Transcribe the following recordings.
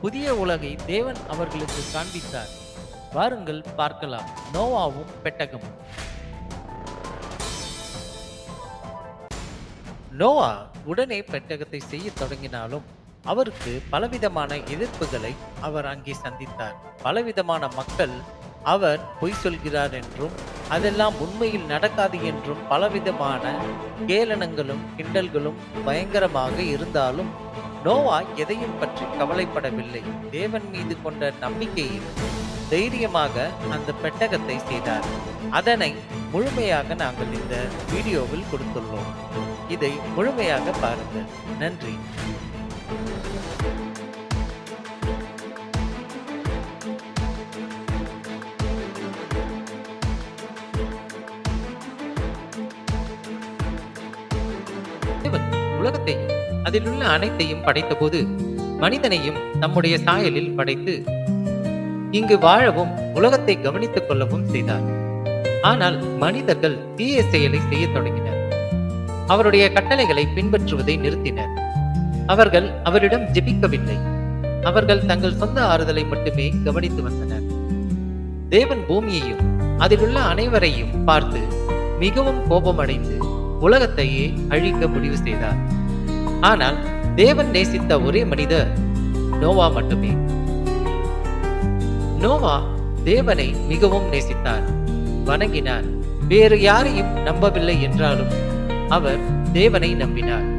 புதிய உலகை தேவன் அவர்களுக்கு காண்பித்தார். வாருங்கள் பார்க்கலாம். நோவாவும் பெட்டகமும். நோவா உடனே பெட்டகத்தை செய்ய தொடங்கினாலும் அவருக்கு பலவிதமான எதிர்ப்புகளை அவர் அங்கே சந்தித்தார். பலவிதமான மக்கள் அவர் பொய் சொல்கிறார் என்றும் அதெல்லாம் உண்மையில் நடக்காது என்றும் பலவிதமான கேளனங்களும் கிண்டல்களும் பயங்கரமாக இருந்தாலும் நோவா எதையும் பற்றி கவலைப்படவில்லை. தேவன் மீது கொண்ட நம்பிக்கையில் தைரியமாக அந்த பெட்டகத்தை செய்தார். அதனை முழுமையாக நாங்கள் இந்த வீடியோவில் கொடுத்துள்ளோம். இதை முழுமையாக பாருங்கள். நன்றி. உலகத்தையும் அதில் உள்ள அனைத்தையும் படைத்தபோது மனிதனையும் நம்முடைய சாயலில் படைத்து இங்கு வாழவும் உலகத்தை கவனித்துக் கொள்ளவும் செய்தார். ஆனால் மனிதர்கள் தீய செயலை செய்யத் தொடங்கினர். அவருடைய கட்டளைகளை பின்பற்றுவதை நிறுத்தினர். அவர்கள் அவரிடம் ஜெபிக்கவில்லை. அவர்கள் தங்கள் சொந்த ஆறுதலை மட்டுமே கவனித்து வந்தனர். தேவன் பூமியையும் அதிலுள்ள அனைவரையும் பார்த்து மிகவும் கோபமடைந்து உலகத்தையே அழிக்க முடிவு செய்தார். ஆனால் தேவன் நேசித்த ஒரே மனிதர் நோவா மட்டுமே. நோவா தேவனை மிகவும் நேசித்தார். வணங்கினார். வேறு யாரையும் நம்பவில்லை என்றாலும் அவர் தேவனை நம்பினார்.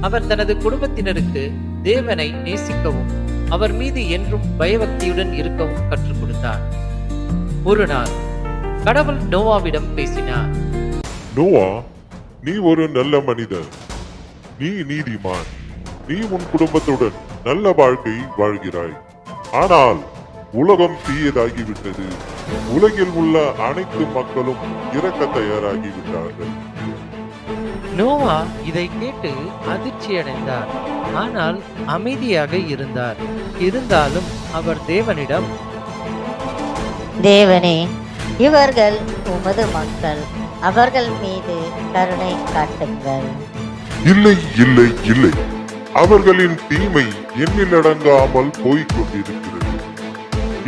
அவர் தனது குடும்பத்தினருக்கு தேவனை நேசிக்கவும் அவர் மீது என்றும் பயபக்தியுடன் இருக்கவும் கற்றுக் கொடுத்தார். ஒரு நாள் கடவுள் நோவாவிடம் பேசினார். நோவா நீ ஒரு நல்ல மனிதர். நீ நீதிமான். நீ உன் குடும்பத்துடன் நல்ல வாழ்க்கை வாழ்கிறாய். ஆனால் உலகம் தீயதாகிவிட்டது. உலகில் உள்ள அனைத்து மக்களும் இறக்க தயாராகிவிட்டார்கள். நோவா இதை கேட்டு அதிர்ச்சியடைந்தார். ஆனால் அமைதியாக இருந்தார். இருந்தாலும் அவர் தேவனிடம் தேவனே இவர்கள் உமது மக்கள். அவர்கள் மீது கருணை காட்டுங்கள். இல்லை இல்லை இல்லை. அவர்களின் தீமை எண்ணிலடங்காமல் போய்க் கொண்டிருக்கிறது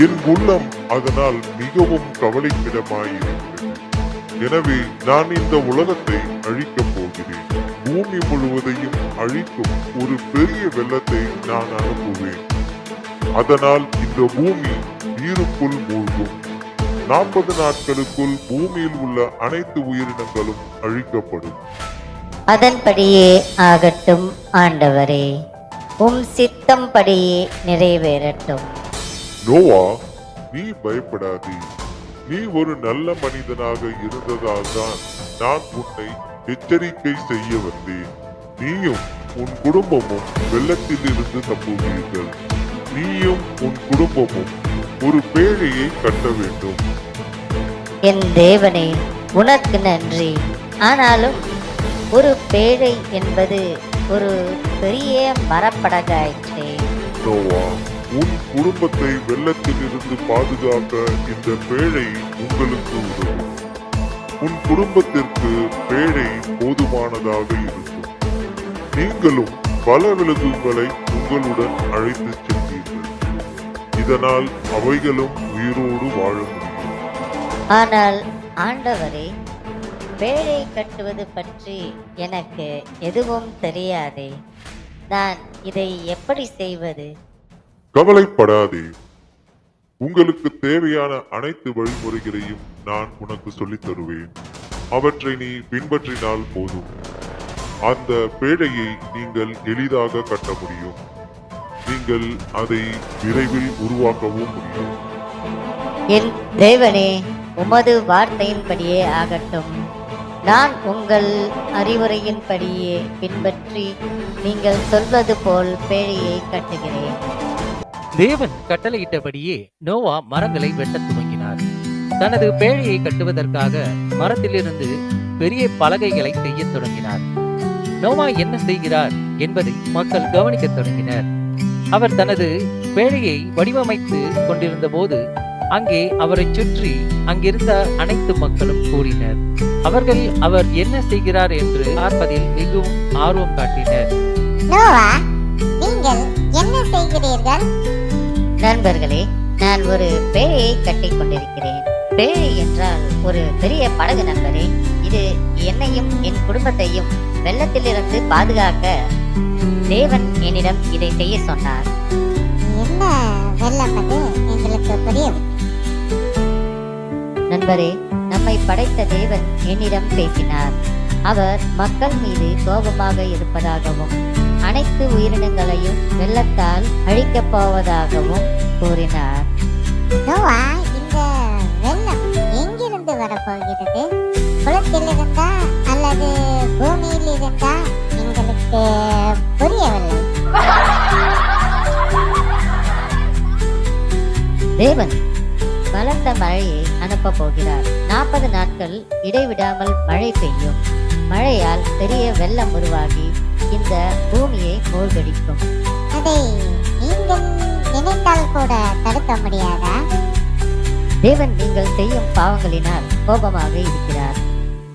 என் உள்ளம் அதனால் மிகவும் கவலைக்கிடமாயிருக்கிறது. எனவே நான் இந்த உலகத்தை அழிக்கப் போகிறேன். பூமி முழுவதையும் அழிக்கும் ஒரு பெரிய வெள்ளத்தை நான் அனுப்புவேன். அதனால் இந்த பூமி நீருக்குள் மூழ்கும். நாற்பது நாட்களுக்குள் பூமியில் உள்ள அனைத்து உயிரினங்களும் அழிக்கப்படும். அதன்படியே ஆகட்டும் ஆண்டவரே. உம் சித்தம்படியே நிறைவேறட்டும். நோவா நீ பயப்படாதே. நீ ஒரு நல்ல மனிதனாக இருந்ததால் தான் நான் உன்னை எச்சரிக்கை செய்ய வந்தேன். நீயும் உன் குடும்பமும் வெள்ளத்தில் இருந்து தப்புவீர்கள். நீயும் உன் குடும்பமும் ஒரு பேழையை கட்ட வேண்டும். என் தேவனே உனக்கு நன்றி. ஆனாலும் ஒரு பேழை என்பது ஒரு பெரிய மரப்படகாயிற்றே நோவா உன் குடும்பத்தை வெள்ளத்தில் இருந்து பாதுகாக்க இந்த பேழை உங்களுக்கு உதவும். உன் குடும்பத்திற்கு பேழை போதுமானதாக இருக்கும். நீங்களும் பல விலங்குகளை உங்களுடன் அழைத்துச் செல்வீர்கள். இதனால் அவைகளும் உயிரோடு வாழ முடியும். ஆனால் ஆண்டவரே பேழை கட்டுவது பற்றி எனக்கு எதுவும் தெரியாதே. நான் இதை எப்படி செய்வது? கவலைப்படாதே. உங்களுக்கு தேவையான அனைத்து வழிமுறைகளையும் நான் உனக்கு சொல்லித் தருவேன். அவற்றை நீ பின்பற்றினால் போதும். அந்த பேழையை நீங்கள் எளிதாக கட்ட முடியும். நீங்கள் அதை விரைவில் உருவாக்கவும் முடியும். என் தேவனே உமது வார்த்தையின்படியே ஆகட்டும். நான் உங்கள் அறிவுரையின்படியே பின்பற்றி நீங்கள் சொல்வது போல் பேழையை கட்டுகிறேன். தேவன் கட்டளையிட்டபடியே நோவா மரங்களை வெட்டத் துவங்கினார். தனது பேழையை கட்டுவதற்காக மரத்திலிருந்து பெரிய பலகைகளை செய்யத் தொடங்கினார். நோவா என்ன செய்கிறார் என்பதை மக்கள் கவனிக்க தொடங்கினர். அவர் தனது பேழையை வடிவமைத்து கொண்டிருந்த போது அங்கே அவரைச் சுற்றி அங்கிருந்த அனைத்து மக்களும் கூறினர் அவர்கள் அவர் என்ன செய்கிறார் என்று பார்ப்பதில் மிகவும் ஆர்வம் காட்டினர். நோவா நீங்கள் என்ன செய்கிறீர்கள்? நண்பர்களே நான் ஒரு பேழையை கட்டிக் கொண்டிருக்கிறேன். பேழை என்றால் ஒரு பெரிய படகு நண்பரே. இது என்னையும் என் குடும்பத்தையும் வெள்ளத்திலிருந்து பாதுகாக்க தேவன் என்னிடம் இதை செய்ய சொன்னார். என்ன வெள்ளம் எங்களுக்கு புரியவில்லை நண்பரே நம்மை படைத்த தேவன் என்னிடம் பேசினார். அவர் மக்கள் மீது கோபமாக இருப்பதாகவும் அனைத்து உயிரினங்களையும் வெள்ளத்தால் அழிக்கப் போவதாகவும் கூறினார். நோவா இந்த வெள்ளம் எங்கிருந்து வரப்போகிறது? குளத்தில் இருந்தா அல்லது பூமியில் இருந்தா எங்களுக்கு புரியவில்லை. தேவன் பலத்த மழையை அனுப்ப போகிறார். நாற்பது நாட்கள் இடைவிடாமல் மழை பெய்யும். மழையால் பெரிய வெள்ளம் உருவாகி இந்த பூமியை மூழ்கடிக்கும். அதை நீங்கள் நினைத்தால் கூட தடுக்க முடியாதா? தேவன் நீங்கள் செய்யும் பாவங்களினால் கோபமாக இருக்கிறார்.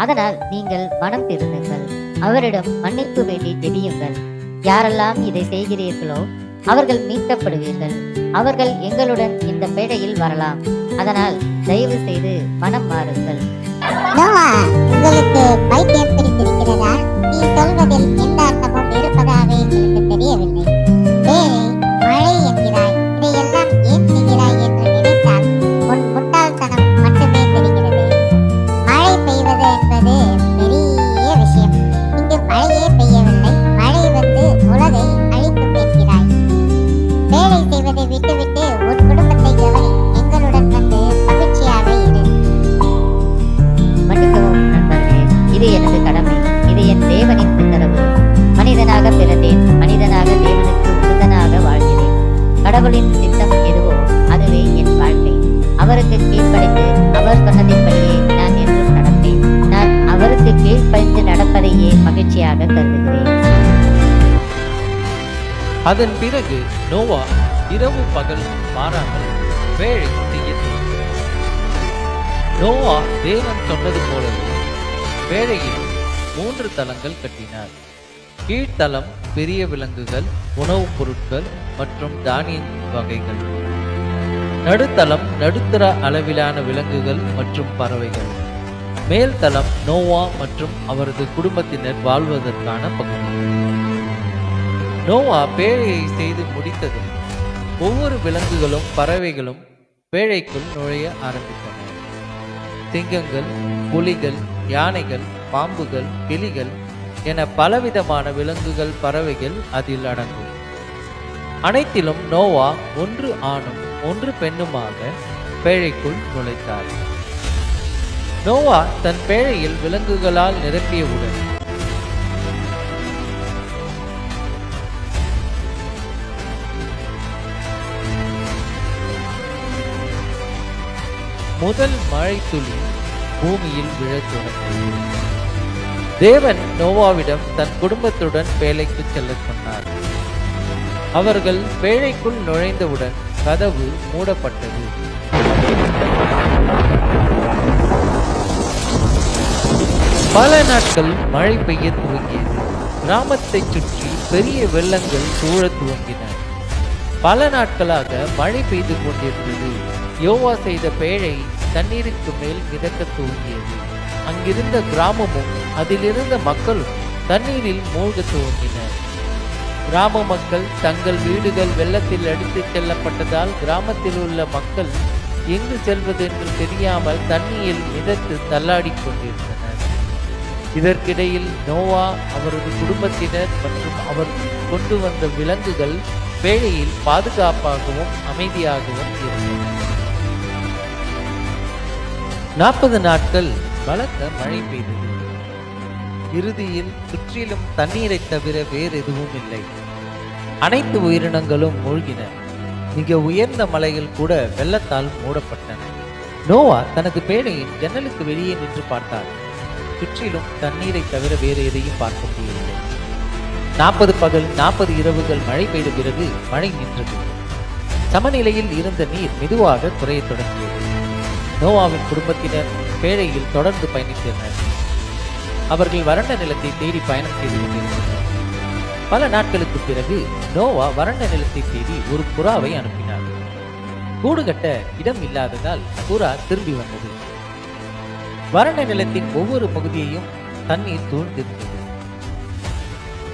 அதனால் நீங்கள் மனம் திருந்துங்கள். அவரிடம் மன்னிப்பு வேண்டி ஜெபியுங்கள். யாரெல்லாம் இதை செய்கிறீர்களோ அவர்கள் மீட்கப்படுவீர்கள். அவர்கள் எங்களுடன் இந்த பேடையில் வரலாம். அதனால் தயவு செய்து மனம் மாறுங்கள். உங்களுக்கு பைத்தியம் பிடித்திருக்கிறதா? நீ சொல்வதில் கடவுளின் திட்டம் எதுவோ அதுவே என் வாழ்க்கை. அவருக்கு கீழ்ப்படிந்து அவர் சொன்னதின்படியே நான் என்றும் நடப்பேன். நான் அவருக்கு கீழ்ப்படிந்து நடப்பதையே மகிழ்ச்சியாக கருதுகிறேன். அதன் பிறகு நோவா இரவு பகல் மாறாமல் வேலை செய்யத் நோவா தேவன் சொன்னது போலவே வேலையில் மூன்று தளங்கள் கட்டினார். கீழ்த்தளம் பெரிய விலங்குகள் உணவுப் பொருட்கள் மற்றும் தானிய வகைகள். நடுத்தளம் நடுத்தர அளவிலான விலங்குகள் மற்றும் பறவைகள். மேல்தளம் நோவா மற்றும் அவரது குடும்பத்தினர் வாழ்வதற்கான பகுதி. நோவா பேழையை செய்து முடித்தது ஒவ்வொரு விலங்குகளும் பறவைகளும் பேழைக்குள் நுழைய ஆரம்பித்தன. சிங்கங்கள் புலிகள் யானைகள் பாம்புகள் கிளிகள் என பலவிதமான விலங்குகள் பறவைகள் அதில் அடங்கும். அனைத்திலும் நோவா ஒன்று ஆணும் ஒன்று பெண்ணுமாக பேழைக்குள் நுழைத்தார் நோவா தன் பேழையில் விலங்குகளால் நிரப்பியவுடன் முதல் மழை துளி பூமியில் விழத் தொடங்கியது. தேவன் நோவாவிடம் தன் குடும்பத்துடன் பேழைக்கு செல்ல சொன்னார். அவர்கள் பேழைக்குள் நுழைந்தவுடன் கதவு மூடப்பட்டது. பல நாட்கள் மழை பெய்ய துவங்கியது. கிராமத்தைச் சுற்றி பெரிய வெள்ளங்கள் சூழத் துவங்கின. பல நாட்களாக மழை பெய்து கொண்டிருந்தது. யோவா செய்த பேழை தண்ணீருக்கு மேல் மிதக்க துவங்கியது. அங்கிருந்த கிராமமும் அதிலிருந்த மக்களும் தண்ணீரில் மூழ்க துவங்கினர். கிராம மக்கள் தங்கள் வீடுகள் வெள்ளத்தில் அடித்துச் செல்லப்பட்டதால் கிராமத்தில் உள்ள மக்கள் எங்கு செல்வது என்று தெரியாமல் தண்ணீரில் மிதத்து தள்ளாடி கொண்டிருந்தனர். இதற்கிடையில் நோவா அவரது குடும்பத்தினர் மற்றும் அவர் கொண்டு வந்த விலங்குகள் பேழையில் பாதுகாப்பாகவும் அமைதியாகவும் இருந்தன. நாற்பது நாட்கள் பலத்த மழை பெய்தது. இறுதியில் சுற்றிலும் தண்ணீரை தவிர வேறு எதுவும் இல்லை. அனைத்து உயிரினங்களும் மூழ்கின. மிக உயர்ந்த மலைகள் கூட வெள்ளத்தால் மூடப்பட்டன. நோவா தனது பேழையின் ஜன்னலுக்கு வெளியே நின்று பார்த்தார். சுற்றிலும் தண்ணீரை தவிர வேறு எதையும் பார்க்க முடியவில்லை. நாற்பது பகல் நாற்பது இரவுகள் மழை பெய்த பிறகு மழை நின்றது. சமநிலையில் இருந்த நீர் மெதுவாக குறையத் தொடங்கியது. நோவாவின் குடும்பத்தினர் பேழையில் தொடர்ந்து பயணித்தனர். அவர்கள் வறண்ட நிலத்தை தேடி பயணம் செய்து கொண்டிருந்தனர். பல நாட்களுக்கு பிறகு நோவா வறண்ட நிலத்தை தேடி ஒரு புறாவை அனுப்பினார். கூடு கட்ட இடம் இல்லாததால் புறா திரும்பி வந்தது. வறண்ட நிலத்தின் ஒவ்வொரு பகுதியையும் தண்ணீர் சூழ்ந்திருந்தது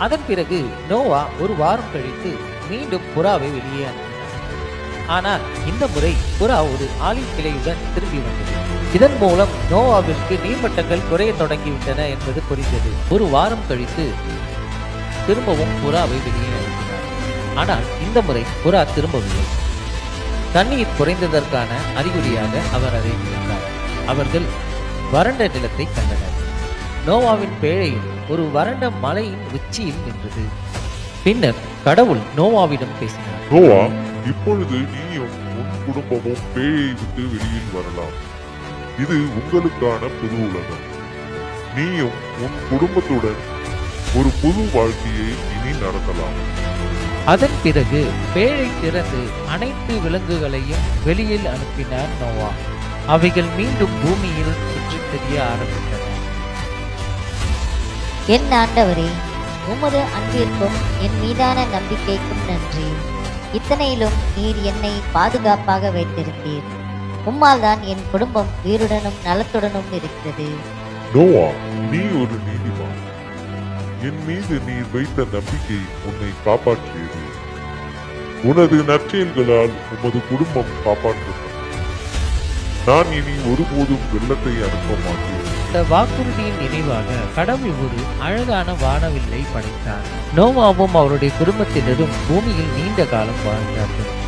அதன் பிறகு நோவா ஒரு வாரம் கழித்து மீண்டும் புறாவை வெளியே அனுப்பினார். ஆனால் இந்த முறை புறா ஒரு ஆலிவ் கிளையுடன் திரும்பி வந்தது. இதன் மூலம் நோவாவிற்கு நீர்மட்டங்கள் குறைய தொடங்கிவிட்டன என்பது புரிந்தது. ஒரு வாரம் கழித்து திரும்பவும் புறாவை வெளியே அனுப்பினார். ஆனால் இந்த முறை புறா திரும்பவில்லை. தண்ணீர் குறைந்ததற்கான அறிகுறியாக அவர் அதை நினைத்தார். அவர்கள் வறண்ட நிலத்தை கண்டனர். நோவாவின் பேழையும் ஒரு வறண்ட மலையின் உச்சியில் நின்றது. பின்னர் கடவுள் நோவாவிடம் பேசினார். நோவா? இப்பொழுது நீயும் உன் குடும்பமும் பேயை விட்டு வெளியில் வரலாம். இது உங்களுக்கான புது உலகம். நீயும் உன் குடும்பத்துடன் ஒரு புது வாழ்க்கையை இனி நடத்தலாம். அதன் பிறகு பேழை திறந்து அனைத்து விலங்குகளையும் வெளியில் அனுப்பினார் நோவா. அவைகள் மீண்டும் பூமியில் சுற்றித் திரிய ஆரம்பித்தன. என் ஆண்டவரே உமது அன்பிற்கும் என் மீதான நம்பிக்கைக்கும் நன்றி. இத்தனையிலும் நீர் என்னை பாதுகாப்பாக வைத்திருந்தீர். உம்மால் தான் என் குடும்பம் உயிருடனும் நலத்துடனும் இருக்கிறது. நோவா நீ ஒரு நீதிமான். என் மீது நீ வைத்த நம்பிக்கை உன்னை காப்பாற்றியது. உனது நற்செயல்களால் உமது குடும்பம் காப்பாற்றப்பட்டது. நான் இனி ஒருபோதும் வெள்ளத்தை அனுப்ப மாட்டேன். அந்த வாக்குறுதியின் நினைவாக கடவுள் ஒரு அழகான வானவில்லை படைத்தார். நோவாவும் அவருடைய குடும்பத்தினரும் பூமியில் நீண்ட காலம் வாழ்ந்தார்கள்.